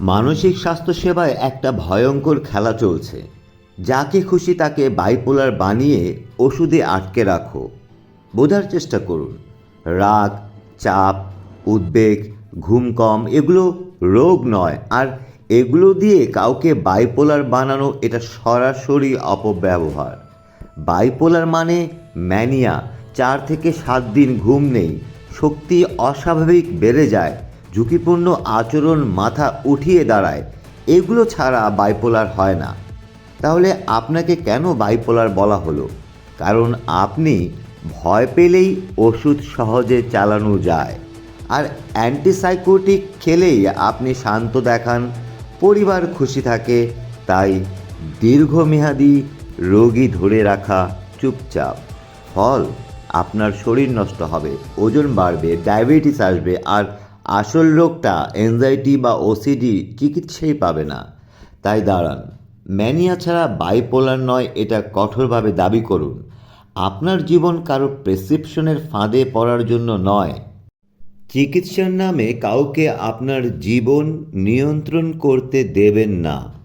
মানসিক স্বাস্থ্যসেবায় একটা ভয়ঙ্কর খেলা চলছে। যাকে খুশি তাকে বাইপোলার বানিয়ে ওষুধে আটকে রাখো। বোঝার চেষ্টা করুন। রাগ, চাপ, উদ্বেগ, ঘুম কম, এগুলো রোগ নয়। আর এগুলো দিয়ে কাউকে বাইপোলার বানানো এটা সরাসরি অপব্যবহার। বাইপোলার মানে ম্যানিয়া চার থেকে সাত দিন ঘুম নেই। শক্তি অস্বাভাবিক বেড়ে যায়। ঝুঁকিপূর্ণ আচরণ মাথা উঠিয়ে দাঁড়ায়। এগুলো ছাড়া বাইপোলার হয় না। তাহলে আপনাকে কেন বাইপোলার বলা হলো? কারণ আপনি ভয় পেলেই ওষুধ সহজে চালানো যায়। আর অ্যান্টিসাইকোটিক খেলেই আপনি শান্ত দেখান, পরিবার খুশি থাকে, তাই দীর্ঘমেয়াদী রোগী ধরে রাখা চুপচাপ। ফল, আপনার শরীর নষ্ট হবে, ওজন বাড়বে ডায়াবেটিস আসবে, আর আসল রোগটা এনজাইটি বা ওসিডি চিকিৎসাই পাবে না। তাই দাঁড়ান ম্যানিয়া ছাড়া বাইপোলার নয় এটা কঠোরভাবে দাবি করুন। আপনার জীবন কারও প্রেসক্রিপশনের ফাঁদে পড়ার জন্য নয়। চিকিৎসার নামে কাউকে আপনার জীবন নিয়ন্ত্রণ করতে দেবেন না।